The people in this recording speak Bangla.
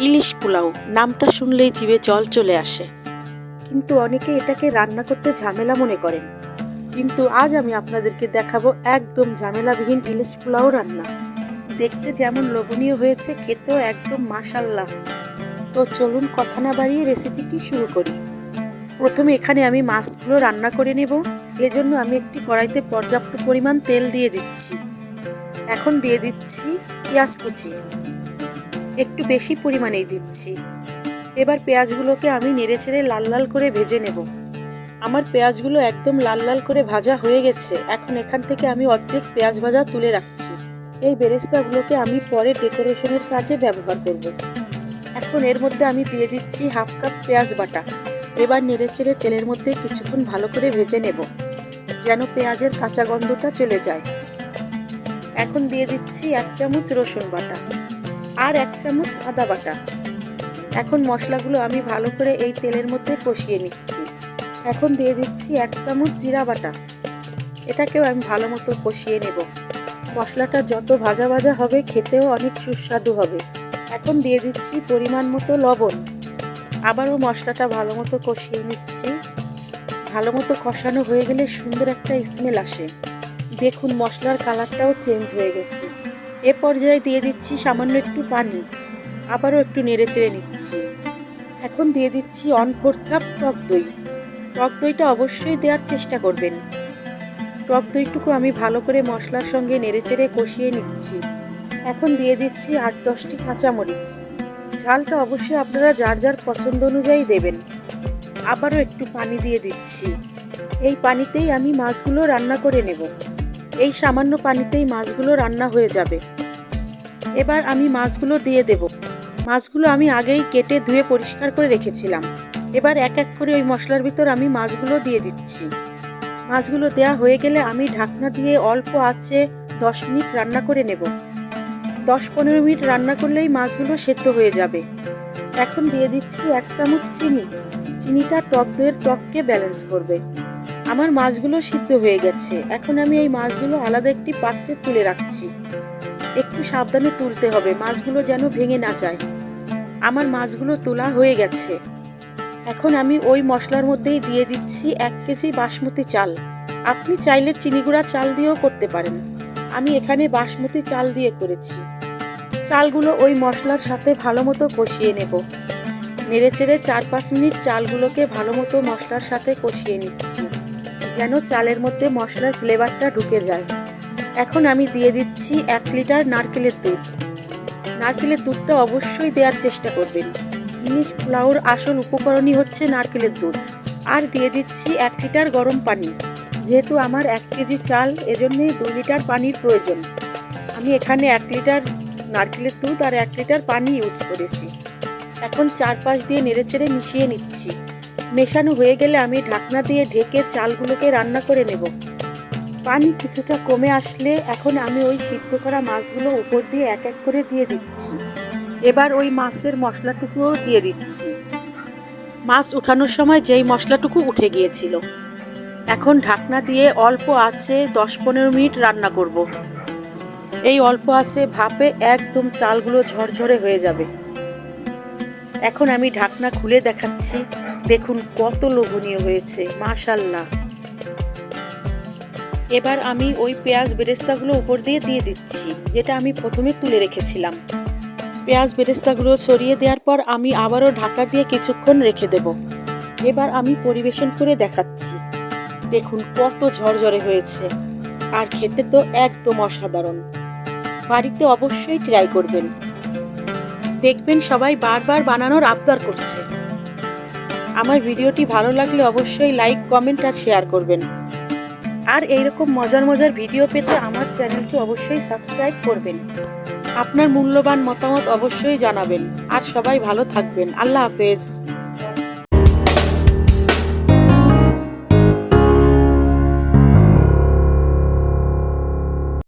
ইলিশ পোলাও, নামটা শুনলেই জিভে জল চলে আসে। কিন্তু অনেকে এটাকে রান্না করতে ঝামেলা মনে করেন। কিন্তু আজ আমি আপনাদেরকে দেখাবো একদম ঝামেলাবিহীন ইলিশ পোলাও রান্না। দেখতে যেমন লোভনীয় হয়েছে, খেতেও একদম মাসাল্লাহ তো চলুন কথা না বাড়িয়ে রেসিপিটি শুরু করি। প্রথমে এখানে আমি মাছগুলো রান্না করে নেব। এজন্য আমি একটি কড়াইতে পর্যাপ্ত পরিমাণ তেল দিয়ে দিচ্ছি। এখন দিয়ে দিচ্ছি পেঁয়াজ কুচি। একটু বেশি পরিমাণেই দিচ্ছি। এবার পেঁয়াজগুলোকে আমি নেড়ে নেড়েচেড়ে লাল লাল করে ভেজে নেব। আমার পেঁয়াজগুলো একদম লাল লাল করে ভাজা হয়ে গেছে। এখন এখান থেকে আমি অর্ধেক পেঁয়াজ ভাজা তুলে রাখছি। এই বেরেস্তাগুলোকে আমি পরে ডেকোরেশনের কাজে ব্যবহার করব। এখন এর মধ্যে আমি দিয়ে দিচ্ছি হাফ কাপ পেঁয়াজ বাটা। এবার নেড়েচেড়ে তেলের মধ্যে কিছুক্ষণ ভালো করে ভেজে নেব, যেন পেঁয়াজের কাঁচা গন্ধটা চলে যায়। এখন দিয়ে দিচ্ছি এক চামচ রসুন বাটা। আর এক চামচ আদা বাটা। এখন মশলাগুলো আমি ভালো করে এই তেলের মধ্যে কষিয়ে নিচ্ছি। এখন দিয়ে দিচ্ছি এক চামচ জিরা বাটা। এটাকেও আমি ভালো মতো কষিয়ে নেব। মশলাটা যত ভাজা ভাজা হবে, খেতেও অনেক সুস্বাদু হবে। এখন দিয়ে দিচ্ছি পরিমাণ মতো লবণ। আবারও মশলাটা ভালো মতো কষিয়ে নিচ্ছি। ভালো মতো কষানো হয়ে গেলে সুন্দর একটা স্মেল আসে। দেখুন, মশলার কালারটাও চেঞ্জ হয়ে গেছে। এ পর্যায়ে দিয়ে দিচ্ছি সামান্য একটু পানি। আবারও একটু নেড়ে চেড়ে নিচ্ছি। এখন দিয়ে দিচ্ছি অন ফোর্থ কাপ টক দই। টক দইটা অবশ্যই দেওয়ার চেষ্টা করবেন। টক দইটুকু আমি ভালো করে মশলার সঙ্গে নেড়ে চেড়ে কষিয়ে নিচ্ছি। এখন দিয়ে দিচ্ছি আট দশটি কাঁচামরিচ। ঝালটা অবশ্যই আপনারা যার যার পছন্দ অনুযায়ী দেবেন। আবারও একটু পানি দিয়ে দিচ্ছি। এই পানিতেই আমি মাছগুলো রান্না করে নেব। এই সামান্য পানিতেই মাছগুলো রান্না হয়ে যাবে। এবার আমি মাছগুলো দিয়ে দেব। মাছগুলো আমি আগেই কেটে ধুয়ে পরিষ্কার করে রেখেছিলাম। এবার এক এক করে ওই মশলার ভিতর আমি মাছগুলো দিয়ে দিচ্ছি। মাছগুলো দেয়া হয়ে গেলে আমি ঢাকনা দিয়ে অল্প আঁচে দশ মিনিট রান্না করে নেব। দশ পনেরো মিনিট রান্না করলেই মাছগুলো সেদ্ধ হয়ে যাবে। এখন দিয়ে দিচ্ছি এক চামচ চিনি। চিনিটা টক দইয়ের টককে ব্যালেন্স করবে। আমার মাছগুলো সিদ্ধ হয়ে গেছে। এখন আমি এই মাছগুলো আলাদা একটি পাত্রে তুলে রাখছি। একটু সাবধানে তুলতে হবে, মাছগুলো যেন ভেঙে না যায়। আমার মাছগুলো তোলা হয়ে গেছে। এখন আমি ওই মশলার মধ্যেই দিয়ে দিচ্ছি এক কেজি বাসমতি চাল। আপনি চাইলে চিনিগুড়া চাল দিয়েও করতে পারেন। আমি এখানে বাসমতি চাল দিয়ে করেছি। চালগুলো ওই মশলার সাথে ভালো মতো কষিয়ে নেব। নেড়ে চেড়ে চার পাঁচ মিনিট চালগুলোকে ভালো মতো মশলার সাথে কষিয়ে নিচ্ছি, যেন চালের মধ্যে মশলার ফ্লেভারটা ঢুকে যায়। এখন আমি দিয়ে দিচ্ছি এক লিটার নারকেলের দুধ। নারকেলের দুধটা অবশ্যই দেওয়ার চেষ্টা করবেন। ইলিশ পোলাওর আসল উপকরণই হচ্ছে নারকেলের দুধ। আর দিয়ে দিচ্ছি এক লিটার গরম পানি। যেহেতু আমার এক কেজি চাল, এজন্যে দু লিটার পানির প্রয়োজন। আমি এখানে এক লিটার নারকেলের দুধ আর এক লিটার পানি ইউজ করেছি। এখন চারপাশ দিয়ে নেড়েচেড়ে মিশিয়ে নিচ্ছি। মেশানো হয়ে গেলে আমি ঢাকনা দিয়ে ঢেকে চালগুলোকে রান্না করে নেব। পানি কিছুটা কমে আসলে এখন আমি ওই সিদ্ধ করা মাছগুলো উপর দিয়ে এক এক করে দিয়ে দিচ্ছি। এবার ওই মাছের মশলাটুকুও দিয়ে দিচ্ছি। মাছ উঠানোর সময় যেই মশলাটুকু উঠে গিয়েছিল। এখন ঢাকনা দিয়ে অল্প আছে দশ পনেরো মিনিট রান্না করব। এই অল্প আছে ভাপে একদম চালগুলো ঝরঝরে হয়ে যাবে। এখন আমি ঢাকনা খুলে দেখাচ্ছি। দেখুন কত লোভনীয় হয়েছে মাশাল্লাহ এবার আমি ওই পেঁয়াজ বেরেস্তাগুলো উপর দিয়ে দিয়ে দিচ্ছি, যেটা আমি প্রথমে তুলে রেখেছিলাম। পেঁয়াজ বেরেস্তাগুলো ছড়িয়ে দেওয়ার পর আমি আবারও ঢাকা দিয়ে কিছুক্ষণ রেখে দেব। এবার আমি পরিবেশন করে দেখাচ্ছি। দেখুন কত ঝরঝরে হয়েছে, আর খেতে তো একদম অসাধারণ। বাড়িতে অবশ্যই ট্রাই করবেন। দেখবেন সবাই বারবার বানানোর আবদার করছে। আমার ভিডিওটি ভালো লাগলে অবশ্যই লাইক, কমেন্ট আর শেয়ার করবেন। আর এইরকম মজার মজার ভিডিও পেতে আমার চ্যানেলটি অবশ্যই সাবস্ক্রাইব করবেন। আপনার মূল্যবান মতামত অবশ্যই জানাবেন। আর সবাই ভালো থাকবেন। আল্লাহ হাফেজ।